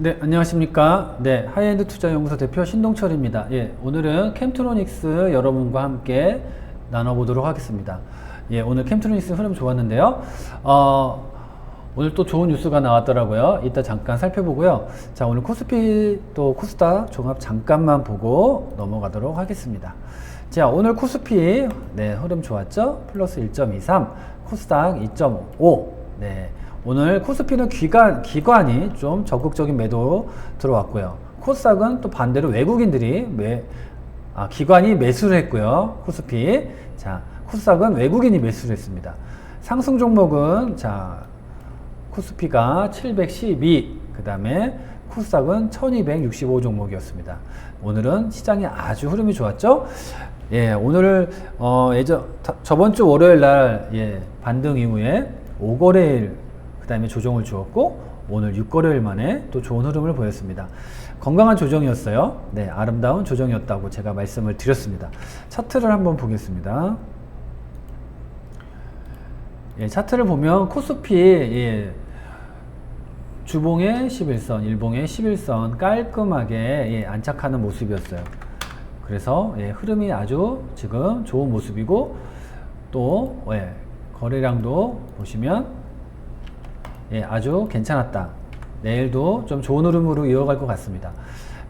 네, 안녕하십니까. 네, 하이엔드 투자 연구소 대표 신동철입니다. 예, 오늘은 캠트로닉스 여러분과 함께 나눠보도록 하겠습니다. 예, 오늘 캠트로닉스 흐름 좋았는데요. 어, 오늘 또 좋은 뉴스가 나왔더라고요. 이따 잠깐 살펴보고요. 자, 오늘 코스피 또 코스닥 종합 잠깐만 보고 넘어가도록 하겠습니다. 자, 오늘 코스피 네, 흐름 좋았죠? 플러스 1.23, 코스닥 2.5. 네. 오늘 코스피는 기관, 기관이 좀 적극적인 매도 들어왔고요. 코스닥은 또 반대로 외국인들이 매, 아, 기관이 매수를 했고요. 코스피. 자, 코스닥은 외국인이 매수를 했습니다. 상승 종목은 자, 코스피가 712, 그 다음에 코스닥은 1265 종목이었습니다. 오늘은 시장이 아주 흐름이 좋았죠? 예, 오늘, 어, 예전, 다- 저번 주 월요일 날, 예, 반등 이후에 5거래일, 그 다음에 조정을 주었고, 오늘 6거래일 만에 또 좋은 흐름을 보였습니다. 건강한 조정이었어요. 네, 아름다운 조정이었다고 제가 말씀을 드렸습니다. 차트를 한번 보겠습니다. 예, 차트를 보면 코스피 예, 주봉의 11선, 일봉의 11선 깔끔하게 예, 안착하는 모습이었어요. 그래서 예, 흐름이 아주 지금 좋은 모습이고 또 예, 거래량도 보시면 예, 아주 괜찮았다. 내일도 좀 좋은 흐름으로 이어갈 것 같습니다.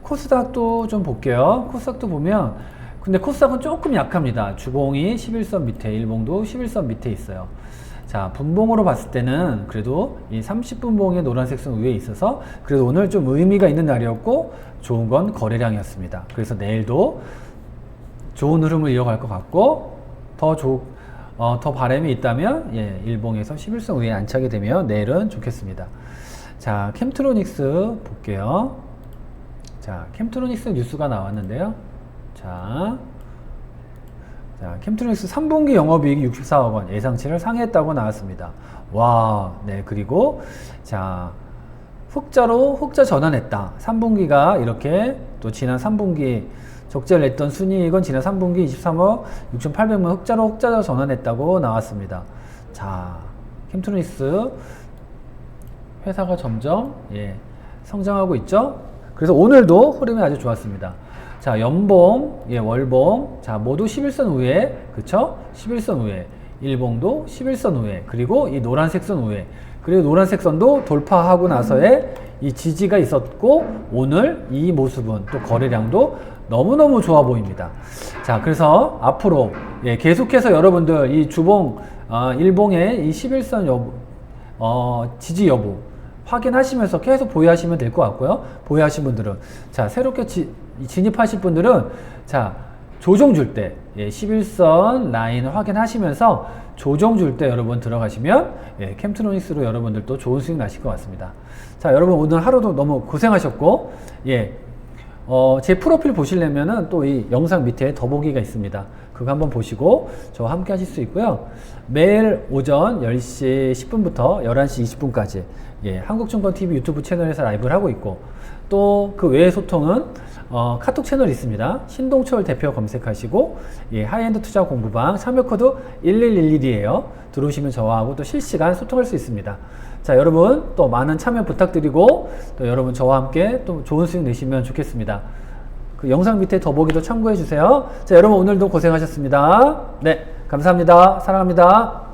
코스닥도 좀 볼게요. 코스닥도 보면 근데 코스닥은 조금 약합니다. 주봉이 11선 밑에, 일봉도 11선 밑에 있어요. 자, 분봉으로 봤을 때는 그래도 이 30분봉의 노란색 선 위에 있어서 그래도 오늘 좀 의미가 있는 날이었고 좋은 건 거래량이었습니다. 그래서 내일도 좋은 흐름을 이어갈 것 같고 더 좋, 어, 더 바람이 있다면 예, 일봉에서 11선 위에 안착이 되면 내일은 좋겠습니다. 자, 캠트로닉스 볼게요. 자, 캠트로닉스 뉴스가 나왔는데요. 자, 자, 캠트로닉스 3분기 영업이익 64억 원 예상치를 상회했다고 나왔습니다. 와, 네, 그리고 자, 흑자로 흑자 전환했다. 3분기가 이렇게 또 지난 3분기 적자를 냈던 순이익은 지난 3분기 23억 6,800만 흑자로 흑자 전환했다고 나왔습니다. 자, 캠트로닉스 회사가 점점 예, 성장하고 있죠. 그래서 오늘도 흐름이 아주 좋았습니다. 자, 연봉, 예, 월봉, 자, 모두 11선 위에, 그쵸? 11선 위에, 일봉도 11선 위에, 그리고 이 노란색 선 위에, 그리고 노란색 선도 돌파하고 나서의 이 지지가 있었고, 오늘 이 모습은 또 거래량도 너무너무 좋아 보입니다. 자, 그래서 앞으로, 예, 계속해서 여러분들 이 주봉, 아, 일봉의 이 11선 여부, 어, 지지 여부 확인하시면서 계속 보유하시면 될 것 같고요. 보유하신 분들은 자 새롭게 지, 진입하실 분들은 자 조정 줄 때, 예, 11선 라인을 확인하시면서 조정 줄 때 여러분 들어가시면 예, 캠트로닉스로 여러분들도 좋은 수익 나실 것 같습니다. 자 여러분 오늘 하루도 너무 고생하셨고 예. 어, 제 프로필 보시려면은 또 이 영상 밑에 더보기가 있습니다. 그거 한번 보시고 저와 함께 하실 수 있고요. 매일 오전 10시 10분부터 11시 20분까지 예, 한국증권TV 유튜브 채널에서 라이브를 하고 있고 또 그 외의 소통은 어, 카톡 채널이 있습니다. 신동철 대표 검색하시고 예, 하이엔드 투자 공부방 참여 코드 1111이에요. 들어오시면 저하고 또 실시간 소통할 수 있습니다. 자, 여러분 또 많은 참여 부탁드리고 또 여러분 저와 함께 또 좋은 수익 내시면 좋겠습니다. 그 영상 밑에 더보기도 참고해 주세요. 자, 여러분 오늘도 고생하셨습니다. 네, 감사합니다. 사랑합니다.